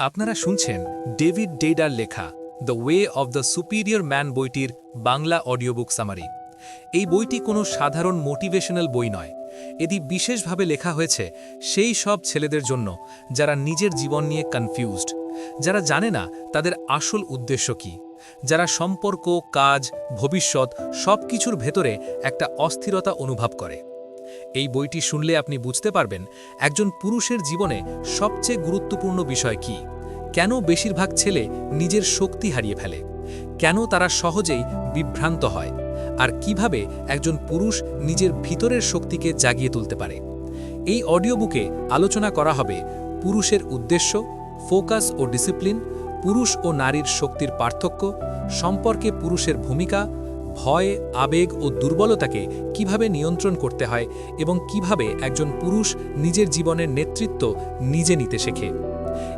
আপনারা শুনছেন David Deida লেখা the way of the superior man বইটির বাংলা অডিওবুক সামারি। এই বইটি কোনো সাধারণ মোটিভেশনাল বই নয়। এটি বিশেষভাবে লেখা হয়েছে সেই সব ছেলেদের জন্য যারা নিজের জীবন নিয়ে কনফিউজড, যারা জানে না তাদের আসল উদ্দেশ্য কি, যারা সম্পর্ক, কাজ, ভবিষ্যৎ সব কিছুর ভেতরে একটা অস্থিরতা অনুভব করে। এই বইটি শুনলে আপনি বুঝতে পারবেন একজন পুরুষের জীবনে সবচেয়ে গুরুত্বপূর্ণ বিষয় কি। কেন বেশিরভাগ ছেলে নিজের শক্তি হারিয়ে ফেলে? কেন তারা সহজেই বিভ্রান্ত হয়? আর কীভাবে একজন পুরুষ নিজের ভিতরের শক্তিকে জাগিয়ে তুলতে পারে? এই অডিও বুকে আলোচনা করা হবে পুরুষের উদ্দেশ্য, ফোকাস ও ডিসিপ্লিন, পুরুষ ও নারীর শক্তির পার্থক্য, সম্পর্কে পুরুষের ভূমিকা ভয়, আবেগ ও দুর্বলতাকে কীভাবে নিয়ন্ত্রণ করতে হয় এবং কীভাবে একজন পুরুষ নিজের জীবনের নেতৃত্ব নিজে নিতে শেখে?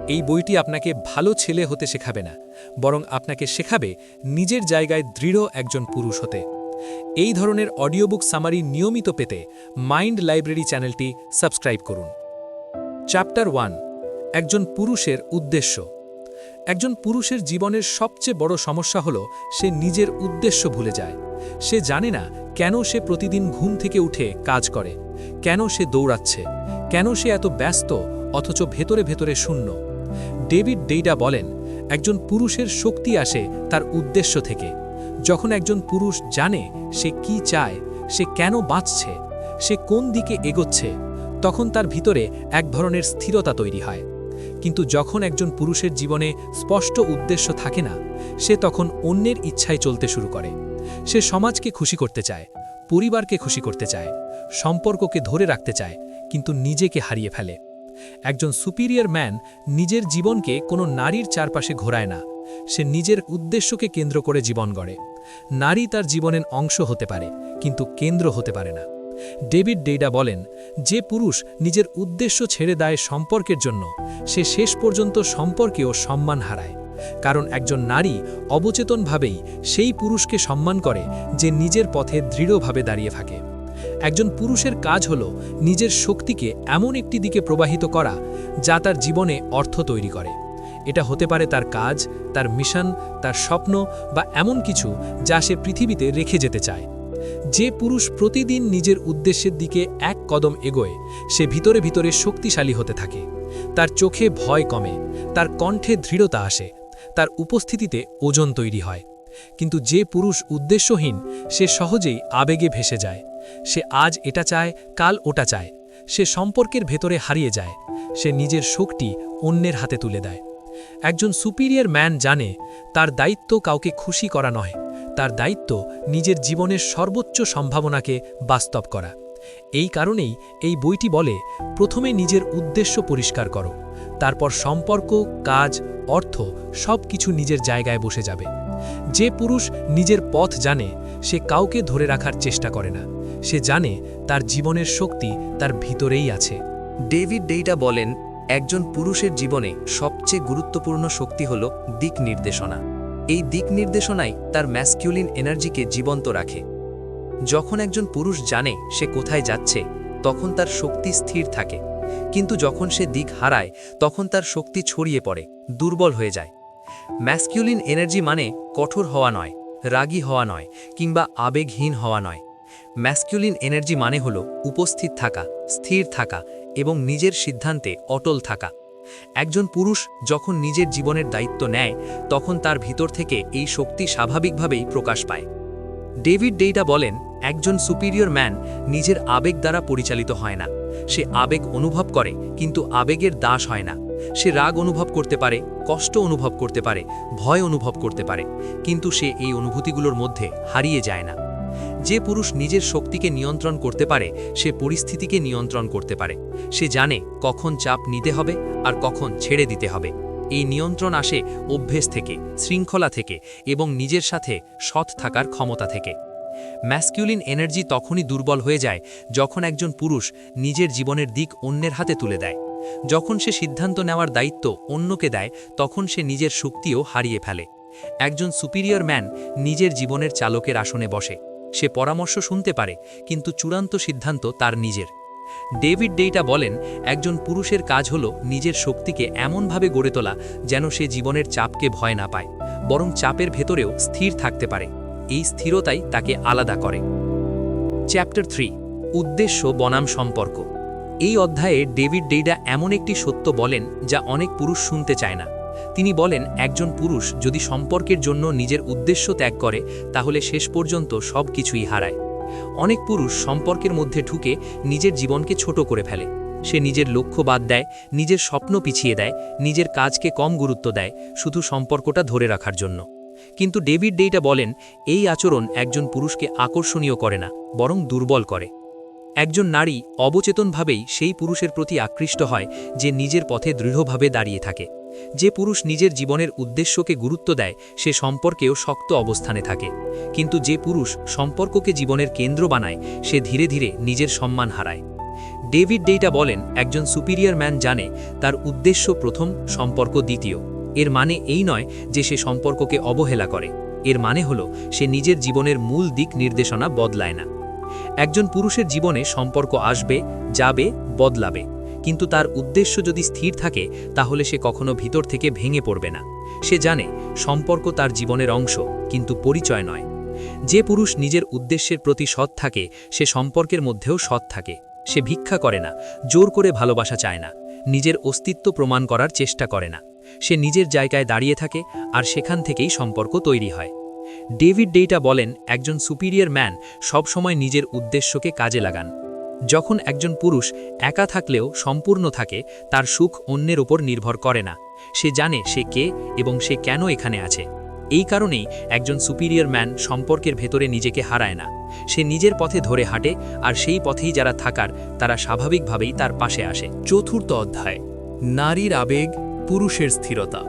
এই বইটি আপনাকে ভালো ছেলে হতে শেখাবে না, বরং আপনাকে শেখাবে নিজের জায়গায় দৃঢ় একজন পুরুষ হতে। এই ধরনের অডিওবুক সামারি নিয়মিত পেতে মাইন্ড লাইব্রেরি চ্যানেলটি সাবস্ক্রাইব করুন। চ্যাপ্টার ওয়ান, একজন পুরুষের উদ্দেশ্য। একজন পুরুষের জীবনের সবচেয়ে বড় সমস্যা হল সে নিজের উদ্দেশ্য ভুলে যায়। সে জানে না কেন সে প্রতিদিন ঘুম থেকে উঠে কাজ করে, কেন সে দৌড়াচ্ছে, কেন সে এত ব্যস্ত অথচ ভেতরে ভেতরে শূন্য। ডেভিড ডেইডা বলেন, একজন পুরুষের শক্তি আসে তার উদ্দেশ্য থেকে। যখন একজন পুরুষ জানে সে কি চায়, সে কেন বাঁচছে, সে কোন দিকে এগোচ্ছে, তখন তার ভিতরে এক ধরনের স্থিরতা তৈরি হয়। কিন্তু যখন একজন পুরুষের জীবনে স্পষ্ট উদ্দেশ্য থাকে না, সে তখন অন্যের ইচ্ছায় চলতে শুরু করে। সে সমাজকে খুশি করতে চায়, পরিবারকে খুশি করতে চায়, সম্পর্ককে ধরে রাখতে চায়, কিন্তু নিজেকে হারিয়ে ফেলে। একজন সুপিরিয়র ম্যান নিজের জীবনকে কোনো নারীর চারপাশে ঘোরায় না, সে নিজের উদ্দেশ্যকে কেন্দ্র করে জীবন গড়ে। নারী তার জীবনের অংশ হতে পারে, কিন্তু কেন্দ্র হতে পারে না। ডেভিড ডেইডা বলেন, যে পুরুষ নিজের উদ্দেশ্য ছেড়ে দেয় সম্পর্কের জন্য, সে শেষ পর্যন্ত সম্পর্কেও সম্মান হারায়। কারণ একজন নারী অবচেতনভাবেই সেই পুরুষকে সম্মান করে যে নিজের পথে দৃঢ়ভাবে দাঁড়িয়ে থাকে। একজন পুরুষের কাজ হল নিজের শক্তিকে এমন একটি দিকে প্রবাহিত করা যা তার জীবনে অর্থ তৈরি করে। এটা হতে পারে তার কাজ, তার মিশন, তার স্বপ্ন বা এমন কিছু যা সে পৃথিবীতে রেখে যেতে চায়। যে পুরুষ প্রতিদিন নিজের উদ্দেশ্যের দিকে এক কদম এগোয়, সে ভিতরে ভিতরে শক্তিশালী হতে থাকে। তার চোখে ভয় কমে, তার কণ্ঠে দৃঢ়তা আসে, তার উপস্থিতিতে ওজন তৈরি হয়। কিন্তু যে পুরুষ উদ্দেশ্যহীন, সে সহজেই আবেগে ভেসে যায়। সে আজ এটা চায়, কাল ওটা চায়। সে সম্পর্কের ভেতরে হারিয়ে যায়। সে নিজের শক্তি অন্যের হাতে তুলে দেয়। একজন সুপিরিয়র ম্যান জানে, তার দায়িত্ব কাউকে খুশি করা নয়। তার দায়িত্ব নিজের জীবনের সর্বোচ্চ সম্ভাবনাকে বাস্তব করা। এই কারণেই এই বইটি বলে, প্রথমে নিজের উদ্দেশ্য পরিষ্কার করো, তারপর সম্পর্ক, কাজ, অর্থ সব কিছু নিজের জায়গায় বসে যাবে। যে পুরুষ নিজের পথ জানে, সে কাউকে ধরে রাখার চেষ্টা করে না। সে জানে তার জীবনের শক্তি তার ভিতরেই আছে। ডেভিড ডেইটা বলেন, একজন পুরুষের জীবনে সবচেয়ে গুরুত্বপূর্ণ শক্তি হল দিক নির্দেশনা। এই দিক নির্দেশনাই তার ম্যাসকিউলিন এনার্জিকে জীবন্ত রাখে। যখন একজন পুরুষ জানে সে কোথায় যাচ্ছে, তখন তার শক্তি স্থির থাকে। কিন্তু যখন সে দিক হারায়, তখন তার শক্তি ছড়িয়ে পড়ে, দুর্বল হয়ে যায়। ম্যাসকিউলিন এনার্জি মানে কঠোর হওয়া নয়, রাগী হওয়া নয়, কিংবা আবেগহীন হওয়া নয়। ম্যাসকিউলিন এনার্জি মানে হল উপস্থিত থাকা, স্থির থাকা, এবং নিজের সিদ্ধান্তে অটল থাকা। একজন পুরুষ যখন নিজের জীবনের দায়িত্ব নেয়, তখন তার ভিতর থেকে এই শক্তি স্বাভাবিকভাবেই প্রকাশ পায়। ডেভিড ডেইটা বলেন, একজন সুপিরিয়র ম্যান নিজের আবেগ দ্বারা পরিচালিত হয় না। সে আবেগ অনুভব করে, কিন্তু আবেগের দাস হয় না। সে রাগ অনুভব করতে পারে, কষ্ট অনুভব করতে পারে, ভয় অনুভব করতে পারে, কিন্তু সে এই অনুভূতিগুলোর মধ্যে হারিয়ে যায় না। যে পুরুষ নিজের শক্তিকে নিয়ন্ত্রণ করতে পারে, সে পরিস্থিতিকে নিয়ন্ত্রণ করতে পারে। সে জানে কখন চাপ নিতে হবে আর কখন ছেড়ে দিতে হবে। এই নিয়ন্ত্রণ আসে অভ্যেস থেকে, শৃঙ্খলা থেকে এবং নিজের সাথে সৎ থাকার ক্ষমতা থেকে। ম্যাসকিউলিন এনার্জি তখনই দুর্বল হয়ে যায় যখন একজন পুরুষ নিজের জীবনের দিক অন্যের হাতে তুলে দেয়। যখন সে সিদ্ধান্ত নেওয়ার দায়িত্ব অন্যকে দেয়, তখন সে নিজের শক্তিও হারিয়ে ফেলে। একজন সুপিরিয়র ম্যান নিজের জীবনের চালকের আসনে বসে। সে পরামর্শ শুনতে পারে, কিন্তু চূড়ান্ত সিদ্ধান্ত তার নিজের। ডেভিড ডেইটা বলেন, একজন পুরুষের কাজ হল নিজের শক্তিকে এমনভাবে গড়ে তোলা যেন সে জীবনের চাপকে ভয় না পায়, বরং চাপের ভেতরেও স্থির থাকতে পারে। এই স্থিরতাই তাকে আলাদা করে। চ্যাপ্টার থ্রি, উদ্দেশ্য বনাম সম্পর্ক। এই অধ্যায়ে ডেভিড ডেইডা এমন একটি সত্য বলেন যা অনেক পুরুষ শুনতে চায় না। তিনি বলেন, একজন পুরুষ যদি সম্পর্কের জন্য নিজের উদ্দেশ্য ত্যাগ করে, তাহলে শেষ পর্যন্ত সব কিছুই হারায়। অনেক পুরুষ সম্পর্কের মধ্যে ঢুকে নিজের জীবনকে ছোট করে ফেলে। সে নিজের লক্ষ্য বাদ দেয়, নিজের স্বপ্ন পিছিয়ে দেয়, নিজের কাজকে কম গুরুত্ব দেয়, শুধু সম্পর্কটা ধরে রাখার জন্য। কিন্তু ডেভিড ডেইটা বলেন, এই আচরণ একজন পুরুষকে আকর্ষণীয় করে না, বরং দুর্বল করে। একজন নারী অবচেতনভাবেই সেই পুরুষের প্রতি আকৃষ্ট হয়, যে নিজের পথে দৃঢ়ভাবে দাঁড়িয়ে থাকে। যে পুরুষ নিজের জীবনের উদ্দেশ্যকে গুরুত্ব দেয়, সে সম্পর্কেও শক্ত অবস্থানে থাকে। কিন্তু যে পুরুষ সম্পর্ককে জীবনের কেন্দ্র বানায়, সে ধীরে ধীরে নিজের সম্মান হারায়। ডেভিড ডেইটা বলেন, একজন সুপিরিয়র ম্যান জানে তার উদ্দেশ্য প্রথম, সম্পর্ক দ্বিতীয়। এর মানে এই নয় যে সে সম্পর্ককে অবহেলা করে। এর মানে হল, সে নিজের জীবনের মূল দিক নির্দেশনা বদলায় না। একজন পুরুষের জীবনে সম্পর্ক আসবে, যাবে, বদলাবে। কিন্তু তার উদ্দেশ্য যদি স্থির থাকে, তাহলে সে কখনো ভিতর থেকে ভেঙে পড়বে না। সে জানে, সম্পর্ক তার জীবনের অংশ, কিন্তু পরিচয় নয়। যে পুরুষ নিজের উদ্দেশ্যের প্রতি সৎ থাকে, সে সম্পর্কের মধ্যেও সৎ থাকে। সে ভিক্ষা করে না, জোর করে ভালোবাসা চায় না, নিজের অস্তিত্ব প্রমাণ করার চেষ্টা করে না। সে নিজের জায়গায় দাঁড়িয়ে থাকে, আর সেখান থেকেই সম্পর্ক তৈরি হয়। ডেভিড ডেইটা বলেন, একজন সুপিরিয়র ম্যান সবসময় নিজের উদ্দেশ্যকে কাজে লাগান। যখন একজন পুরুষ একা থাকলেও সম্পূর্ণ থাকে, তার সুখ অন্যের ওপর নির্ভর করে না। সে জানে সে কে এবং সে কেন এখানে আছে। এই কারণেই একজন সুপিরিয়র ম্যান সম্পর্কের ভেতরে নিজেকে হারায় না। সে নিজের পথে ধরে হাঁটে আর সেই পথেই যারা থাকার, তারা স্বাভাবিকভাবেই তার পাশে আসে। চতুর্থ অধ্যায়। নারীর আবেগ, পুরুষের স্থিরতা।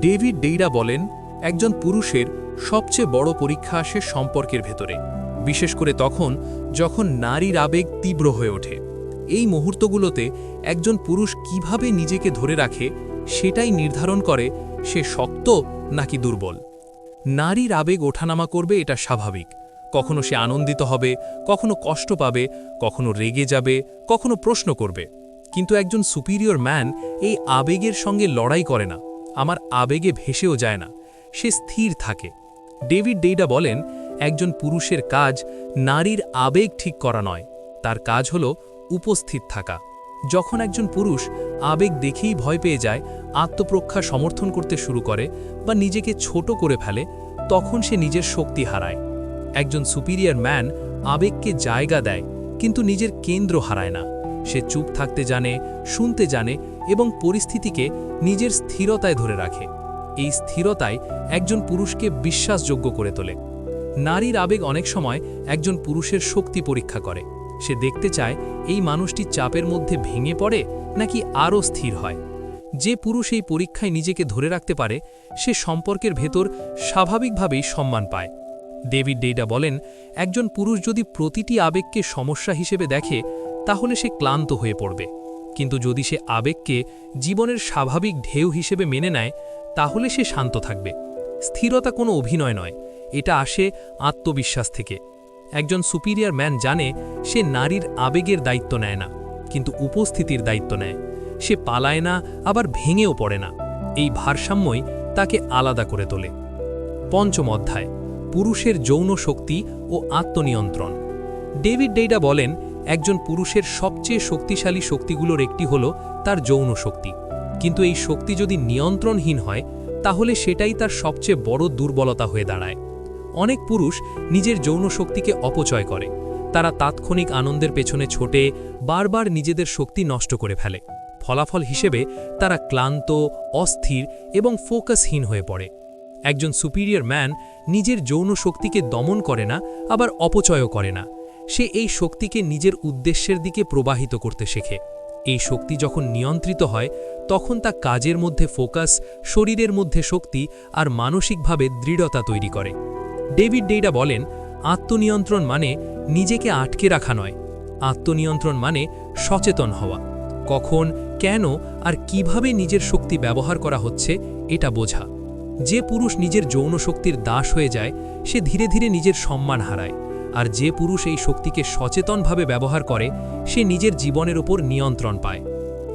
ডেভিড ডেইরা বলেন, একজন পুরুষের সবচেয়ে বড় পরীক্ষা আসে সম্পর্কের ভেতরে। বিশেষ করে তখন যখন নারীর আবেগ তীব্র হয়ে ওঠে। এই মুহূর্তগুলোতে একজন পুরুষ কীভাবে নিজেকে ধরে রাখে সেটাই নির্ধারণ করে সে শক্ত নাকি দুর্বল। নারীর আবেগ ওঠানামা করবে এটা স্বাভাবিক। কখনো সে আনন্দিত হবে, কখনো কষ্ট পাবে, কখনো রেগে যাবে, কখনো প্রশ্ন করবে। কিন্তু একজন সুপিরিয়র ম্যান এই আবেগের সঙ্গে লড়াই করে না। আমার আবেগে ভেসেও যায় না। সে স্থির থাকে। ডেভিড ডেইডা বলেন একজন পুরুষের কাজ নারীর আবেগ ঠিক করা নয়। তার কাজ হল উপস্থিত থাকা। যখন একজন পুরুষ আবেগ দেখেই ভয় পেয়ে যায়, আত্মপ্রক্ষা সমর্থন করতে শুরু করে বা নিজেকে ছোট করে ফেলে, তখন সে নিজের শক্তি হারায়। একজন সুপিরিয়র ম্যান আবেগকে জায়গা দেয়, কিন্তু নিজের কেন্দ্র হারায় না। সে চুপ থাকতে জানে, শুনতে জানে এবং পরিস্থিতিকে নিজের স্থিরতায় ধরে রাখে। এই স্থিরতায় একজন পুরুষকে বিশ্বাসযোগ্য করে তোলে। নারীর আবেগ অনেক সময় একজন পুরুষের শক্তি পরীক্ষা করে। সে দেখতে চায়, এই মানুষটি চাপের মধ্যে ভেঙে পড়ে নাকি আরও স্থির হয়। যে পুরুষ এই পরীক্ষায় নিজেকে ধরে রাখতে পারে, সে সম্পর্কের ভেতর স্বাভাবিকভাবেই সম্মান পায়। ডেভিড ডেইডা বলেন, একজন পুরুষ যদি প্রতিটি আবেগকে সমস্যা হিসেবে দেখে, তাহলে সে ক্লান্ত হয়ে পড়বে। কিন্তু যদি সে আবেগকে জীবনের স্বাভাবিক ঢেউ হিসেবে মেনে নেয়, তাহলে সে শান্ত থাকবে। স্থিরতা কোনো অভিনয় নয়। এটা আসে আত্মবিশ্বাস থেকে। একজন সুপিরিয়র ম্যান জানে, সে নারীর আবেগের দায়িত্ব নেয় না, কিন্তু উপস্থিতির দায়িত্ব নেয়। সে পালায় না, আবার ভেঙেও পড়ে না। এই ভারসাম্যই তাকে আলাদা করে তোলে। পঞ্চম অধ্যায়, পুরুষের যৌন শক্তি ও আত্মনিয়ন্ত্রণ। ডেভিড ডেইডা বলেন, একজন পুরুষের সবচেয়ে শক্তিশালী শক্তিগুলোর একটি হল তার যৌন শক্তি। কিন্তু এই শক্তি যদি নিয়ন্ত্রণহীন হয়, তাহলে সেটাই তার সবচেয়ে বড় দুর্বলতা হয়ে দাঁড়ায়। অনেক পুরুষ নিজের যৌন শক্তিকে অপচয় করে। তারা তাৎক্ষণিক আনন্দের পেছনে ছোটে, বারবার নিজেদের শক্তি নষ্ট করে ফেলে। ফলাফল হিসেবে তারা ক্লান্ত, অস্থির এবং ফোকাসহীন হয়ে পড়ে। একজন সুপিরিয়র ম্যান নিজের যৌন শক্তিকে দমন করে না, আবার অপচয়ও করে না। সে এই শক্তিকে নিজের উদ্দেশ্যের দিকে প্রবাহিত করতে শেখে। এই শক্তি যখন নিয়ন্ত্রিত হয়, তখন তা কাজের মধ্যে ফোকাস, শরীরের মধ্যে শক্তি আর মানসিকভাবে দৃঢ়তা তৈরি করে। ডেভিড ডেইডা বলেন, আত্মনিয়ন্ত্রণ মানে নিজেকে আটকে রাখা নয়। আত্মনিয়ন্ত্রণ মানে সচেতন হওয়া। কখন, কেন আর কীভাবে নিজের শক্তি ব্যবহার করা হচ্ছে, এটা বোঝা। যে পুরুষ নিজের যৌন শক্তির দাস হয়ে যায়, সে ধীরে ধীরে নিজের সম্মান হারায়। আর যে পুরুষ এই শক্তিকে সচেতনভাবে ব্যবহার করে, সে নিজের জীবনের ওপর নিয়ন্ত্রণ পায়।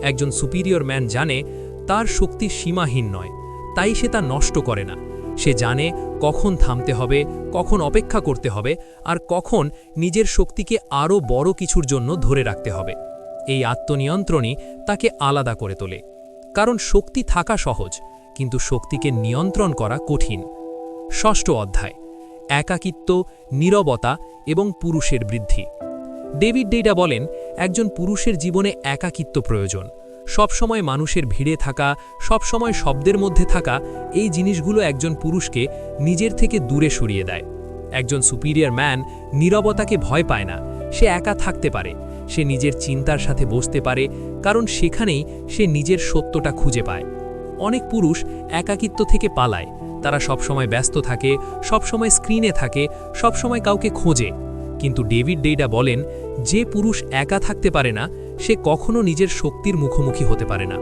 একজন সুপিরিয়র ম্যান জানে, তার শক্তি সীমাহীন নয়, তাই সে তা নষ্ট করে না। সে জানে কখন থামতে হবে, কখন অপেক্ষা করতে হবে আর কখন নিজের শক্তিকে আরও বড় কিছুর জন্য ধরে রাখতে হবে। এই আত্মনিয়ন্ত্রণই তাকে আলাদা করে তোলে। কারণ শক্তি থাকা সহজ, কিন্তু শক্তিকে নিয়ন্ত্রণ করা কঠিন। ষষ্ঠ অধ্যায়, একাকিত্ব, নীরবতা এবং পুরুষের বৃদ্ধি। ডেভিড ডেইডা বলেন, একজন পুরুষের জীবনে একাকিত্ব প্রয়োজন। সবসময় মানুষের ভিড়ে থাকা, সবসময় শব্দের মধ্যে থাকা এই জিনিসগুলো একজন পুরুষকে নিজের থেকে দূরে সরিয়ে দেয়। একজন সুপিরিয়র ম্যান নীরবতাকে ভয় পায় না, সে একা থাকতে পারে, সে নিজের চিন্তার সাথে বসতে পারে, কারণ সেখানেই সে নিজের সত্যটা খুঁজে পায়। অনেক পুরুষ একাকিত্ব থেকে পালায়, তারা সবসময় ব্যস্ত থাকে, সবসময় স্ক্রিনে থাকে, সবসময় কাউকে খোঁজে। কিন্তু ডেভিড ডেইডা বলেন, যে পুরুষ একা থাকতে পারে না সে কখনো নিজের শক্তির মুখোমুখি হতে পারে না।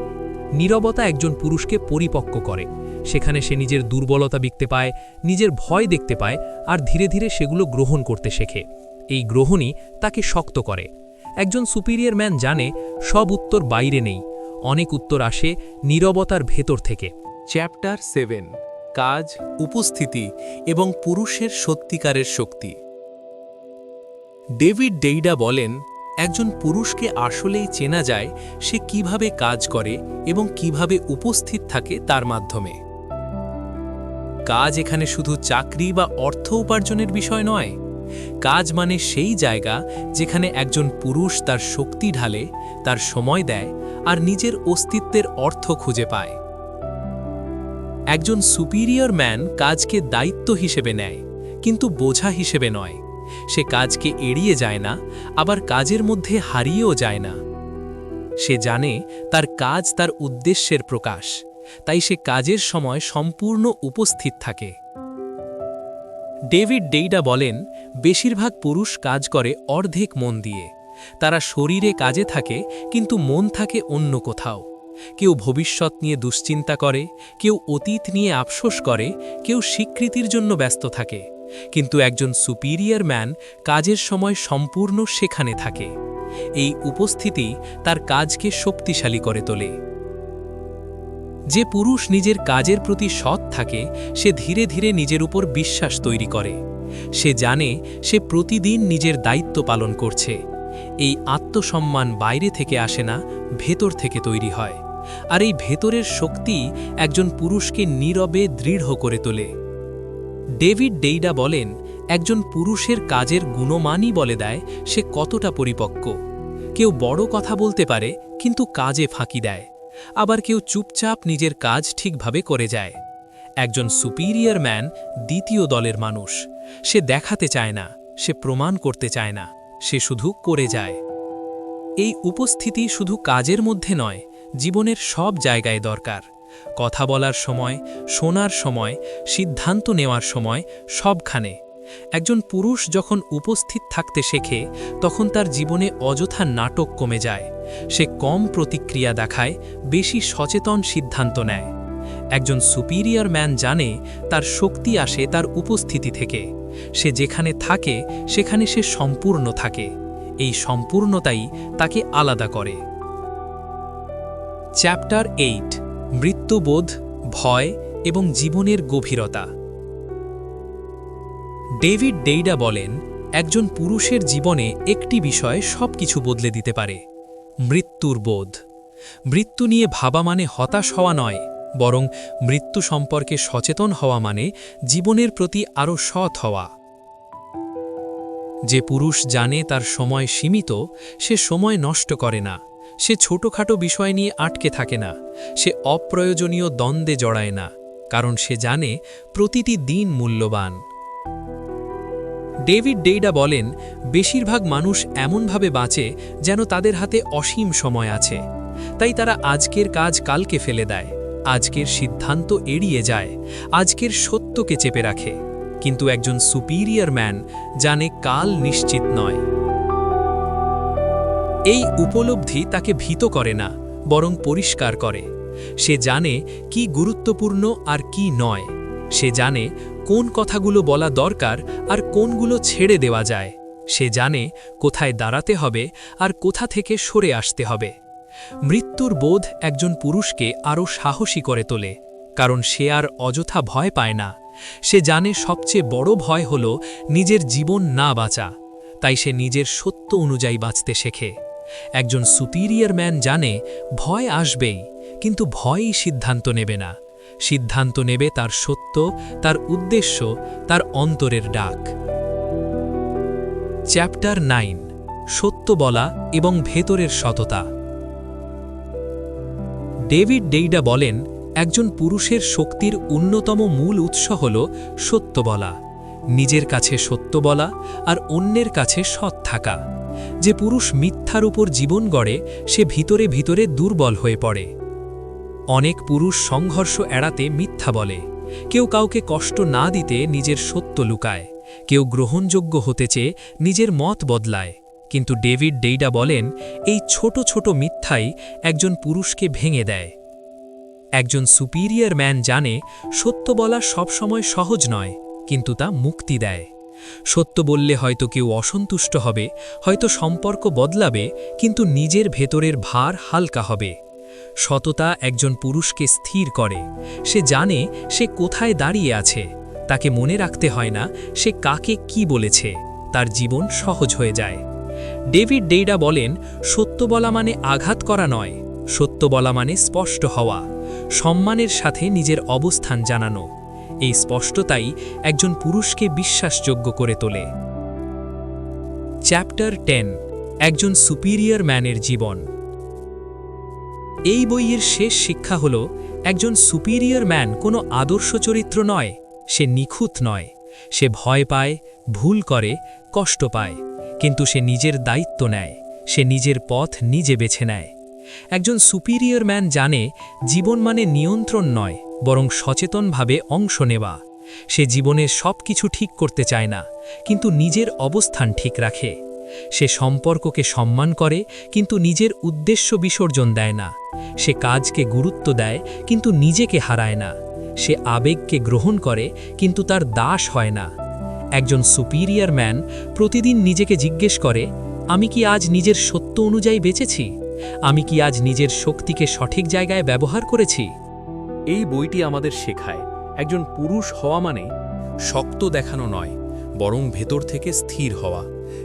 নীরবতা একজন পুরুষকে পরিপক্ক করে। সেখানে সে নিজের দুর্বলতা বিকতে পায়, নিজের ভয় দেখতে পায় আর ধীরে ধীরে সেগুলো গ্রহণ করতে শেখে। এই গ্রহণই তাকে শক্ত করে। একজন সুপিরিয়র ম্যান জানে, সব উত্তর বাইরে নেই। অনেক উত্তর আসে নীরবতার ভেতর থেকে। চ্যাপ্টার সেভেন, কাজ, উপস্থিতি এবং পুরুষের সত্যিকারের শক্তি। ডেভিড ডেইডা বলেন একজন পুরুষকে আসলেই চেনা যায় সে কীভাবে কাজ করে এবং কীভাবে উপস্থিত থাকে তার মাধ্যমে। কাজ এখানে শুধু চাকরি বা অর্থ উপার্জনের বিষয় নয়। কাজ মানে সেই জায়গা যেখানে একজন পুরুষ তার শক্তি ঢালে, তার সময় দেয় আর নিজের অস্তিত্বের অর্থ খুঁজে পায়। একজন সুপিরিয়র ম্যান কাজকে দায়িত্ব হিসেবে নেয়, কিন্তু বোঝা হিসেবে নয়। সে কাজকে এড়িয়ে যায় না, আবার কাজের মধ্যে হারিয়েও যায় না। সে জানে তার কাজ তার উদ্দেশ্যের প্রকাশ, তাই সে কাজের সময় সম্পূর্ণ উপস্থিত থাকে। ডেভিড ডেইডা বলেন, বেশিরভাগ পুরুষ কাজ করে অর্ধেক মন দিয়ে। তারা শরীরে কাজে থাকে, কিন্তু মন থাকে অন্য কোথাও। কেউ ভবিষ্যৎ নিয়ে দুশ্চিন্তা করে, কেউ অতীত নিয়ে আফসোস করে, কেউ স্বীকৃতির জন্য ব্যস্ত থাকে। কিন্তু একজন সুপিরিয়র ম্যান কাজের সময় সম্পূর্ণ সেখানে থাকে। এই উপস্থিতি তার কাজকে শক্তিশালী করে তোলে। যে পুরুষ নিজের কাজের প্রতি সৎ থাকে, সে ধীরে ধীরে নিজের উপর বিশ্বাস তৈরি করে। সে জানে সে প্রতিদিন নিজের দায়িত্ব পালন করছে। এই আত্মসম্মান বাইরে থেকে আসে না, ভেতর থেকে তৈরি হয়। আর এই ভেতরের শক্তি একজন পুরুষকে নীরবে দৃঢ় করে তোলে। ডেভিড ডেইডা বলেন, একজন পুরুষের কাজের গুণমানই বলে দেয়, সে কতটা পরিপক্ক। কেউ বড় কথা বলতে পারে, কিন্তু কাজে ফাঁকি দেয়। আবার কেউ চুপচাপ নিজের কাজ ঠিকভাবে করে যায়। একজন সুপিরিয়র ম্যান দ্বিতীয় দলের মানুষ। সে দেখাতে চায় না, সে প্রমাণ করতে চায় না, সে শুধু করে যায়। এই উপস্থিতি শুধু কাজের মধ্যে নয়, জীবনের সব জায়গায় দরকার। কথা বলার সময়, শোনার সময়, সিদ্ধান্ত নেওয়ার সময়, সবখানে। একজন পুরুষ যখন উপস্থিত থাকতে শেখে, তখন তার জীবনে অযথা নাটক কমে যায়। সে কম প্রতিক্রিয়া দেখায়, বেশি সচেতন সিদ্ধান্ত নেয়। একজন সুপিরিয়র ম্যান জানে, তার শক্তি আসে তার উপস্থিতি থেকে। সে যেখানে থাকে, সেখানে সে সম্পূর্ণ থাকে। এই সম্পূর্ণতাই তাকে আলাদা করে। চ্যাপ্টার এইট মৃত্যুবোধ, ভয় এবং জীবনের গভীরতা। ডেভিড ডেইডা বলেন, একজন পুরুষের জীবনে একটি বিষয় সব কিছু বদলে দিতে পারে, মৃত্যুর বোধ। মৃত্যু নিয়ে ভাবা মানে হতাশ হওয়া নয়, বরং মৃত্যু সম্পর্কে সচেতন হওয়া মানে জীবনের প্রতি আরও সৎ হওয়া। যে পুরুষ জানে তার সময় সীমিত, সে সময় নষ্ট করে না। সে ছোটখাটো বিষয় নিয়ে আটকে থাকে না, সে অপ্রয়োজনীয় দ্বন্দ্বে জড়ায় না, কারণ সে জানে প্রতিটি দিন মূল্যবান। ডেভিড ডেইডা বলেন, বেশিরভাগ মানুষ এমনভাবে বাঁচে যেন তাদের হাতে অসীম সময় আছে। তাই তারা আজকের কাজ কালকে ফেলে দেয়, আজকের সিদ্ধান্ত এড়িয়ে যায়, আজকের সত্যকে চেপে রাখে। কিন্তু একজন সুপিরিয়র ম্যান জানে কাল নিশ্চিত নয়। এই উপলব্ধি তাকে ভীত করে না, বরং পরিষ্কার করে। সে জানে কি গুরুত্বপূর্ণ আর কি নয়। সে জানে কোন কথাগুলো বলা দরকার আর কোনগুলো ছেড়ে দেওয়া যায়। সে জানে কোথায় দাঁড়াতে হবে আর কোথা থেকে সরে আসতে হবে। মৃত্যুর বোধ একজন পুরুষকে আরও সাহসী করে তোলে, কারণ সে আর অযথা ভয় পায় না। সে জানে সবচেয়ে বড় ভয় হল নিজের জীবন না বাঁচা, তাই সে নিজের সত্য অনুযায়ী বাঁচতে শেখে। একজন সুপিরিয়র ম্যান জানে, ভয় আসবেই, কিন্তু ভয়ই সিদ্ধান্ত নেবে না। সিদ্ধান্ত নেবে তার সত্য, তার উদ্দেশ্য, তার অন্তরের ডাক। চ্যাপ্টার নাইন, সত্য বলা এবং ভেতরের সততা। ডেভিড ডেইডা বলেন, একজন পুরুষের শক্তির অন্যতম মূল উৎস হল সত্য বলা। নিজের কাছে সত্য বলা আর অন্যের কাছে সৎ থাকা। যে পুরুষ মিথ্যার উপর জীবন গড়ে, সে ভিতরে ভিতরে দুর্বল হয়ে পড়ে। অনেক পুরুষ সংঘর্ষ এড়াতে মিথ্যা বলে। কেউ কাউকে কষ্ট না দিতে নিজের সত্য লুকায়। কেউ গ্রহণযোগ্য হতে চেয়ে নিজের মত বদলায়। কিন্তু ডেভিড ডেইডা বলেন, এই ছোট ছোট মিথ্যাই একজন পুরুষকে ভেঙে দেয়। একজন সুপিরিয়র ম্যান জানে, সত্য বলা সবসময় সহজ নয়, কিন্তু তা মুক্তি দেয়। সত্য বললে হয়তো কেউ অসন্তুষ্ট হবে, হয়তো সম্পর্ক বদলাবে, কিন্তু নিজের ভেতরের ভার হালকা হবে। সততা একজন পুরুষকে স্থির করে। সে জানে সে কোথায় দাঁড়িয়ে আছে। তাকে মনে রাখতে হয় না সে কাকে কি বলেছে। তার জীবন সহজ হয়ে যায়। ডেভিড ডেইডা বলেন, সত্য বলা মানে আঘাত করা নয়। সত্য বলা মানে স্পষ্ট হওয়া। সম্মানের সাথে নিজের অবস্থান জানানো। এই স্পষ্টতাই একজন পুরুষকে বিশ্বাসযোগ্য করে তোলে। চ্যাপ্টার টেন একজন সুপিরিয়র ম্যানের জীবন। এই বইয়ের শেষ শিক্ষা হল, একজন সুপিরিয়র ম্যান কোনো আদর্শ চরিত্র নয়, সে নিখুঁত নয়। সে ভয় পায়, ভুল করে, কষ্ট পায়। কিন্তু সে নিজের দায়িত্ব নেয়, সে নিজের পথ নিজে বেছে নেয়। একজন সুপিরিয়র ম্যান জানে, জীবন মানে নিয়ন্ত্রণ নয় বরং সচেতনভাবে অংশ নেওয়া। সে জীবনের সব কিছু ঠিক করতে চায় না, কিন্তু নিজের অবস্থান ঠিক রাখে। সে সম্পর্ককে সম্মান করে, কিন্তু নিজের উদ্দেশ্য বিসর্জন দেয় না। সে কাজকে গুরুত্ব দেয়, কিন্তু নিজেকে হারায় না। সে আবেগকে গ্রহণ করে, কিন্তু তার দাস হয় না। একজন সুপিরিয়র ম্যান প্রতিদিন নিজেকে জিজ্ঞেস করে, আমি কি আজ নিজের সত্য অনুযায়ী বেঁচেছি? আমি কি আজ নিজের শক্তিকে সঠিক জায়গায় ব্যবহার করেছি? এই বইটি আমাদের শেখায়, একজন পুরুষ হওয়া মানে শক্ত দেখানো নয়, বরং ভেতর থেকে স্থির হওয়া,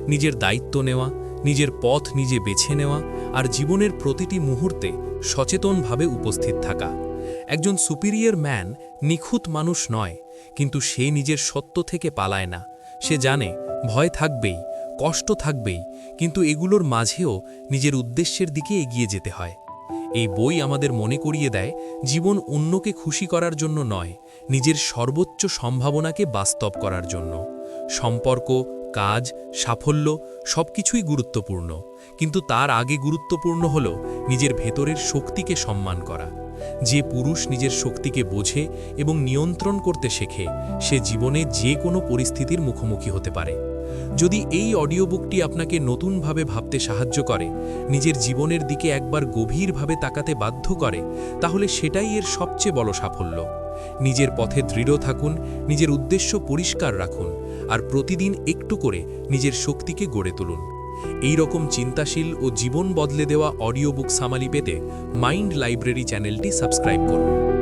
নিজের দায়িত্ব নেওয়া, নিজের পথ নিজে বেছে নেওয়া আর জীবনের প্রতিটি মুহূর্তে সচেতনভাবে উপস্থিত থাকা। একজন সুপিরিয়র ম্যান নিখুঁত মানুষ নয়, কিন্তু সে নিজের সত্য থেকে পালায় না। সে জানে, ভয় থাকবেই, কষ্ট থাকবেই, কিন্তু এগুলোর মাঝেও নিজের উদ্দেশ্যের দিকে এগিয়ে যেতে হয়। এই বই আমাদের মনে করিয়ে দেয়, জীবন অন্যকে খুশি করার জন্য নয়, নিজের সর্বোচ্চ সম্ভাবনাকে বাস্তব করার জন্য। সম্পর্ক, কাজ, সাফল্য সবকিছুই গুরুত্বপূর্ণ, কিন্তু তার আগে গুরুত্বপূর্ণ হল নিজের ভেতরের শক্তিকে সম্মান করা। যে পুরুষ নিজের শক্তিকে বোঝে এবং নিয়ন্ত্রণ করতে শেখে, সে জীবনে যে কোনো পরিস্থিতির মুখোমুখি হতে পারে। যদি এই অডিও বুকটি আপনাকে নতুনভাবে ভাবতে সাহায্য করে, নিজের জীবনের দিকে একবার গভীরভাবে তাকাতে বাধ্য করে, তাহলে সেটাই এর সবচেয়ে বড় সাফল্য। নিজের পথে দৃঢ় থাকুন, নিজের উদ্দেশ্য পরিষ্কার রাখুন, আর প্রতিদিন একটু করে নিজের শক্তিকে গড়ে তুলুন। এই রকম চিন্তাশীল ও জীবন বদলে দেওয়া অডিও বুক সামালি পেতে মাইন্ড লাইব্রেরি চ্যানেলটি সাবস্ক্রাইব করুন।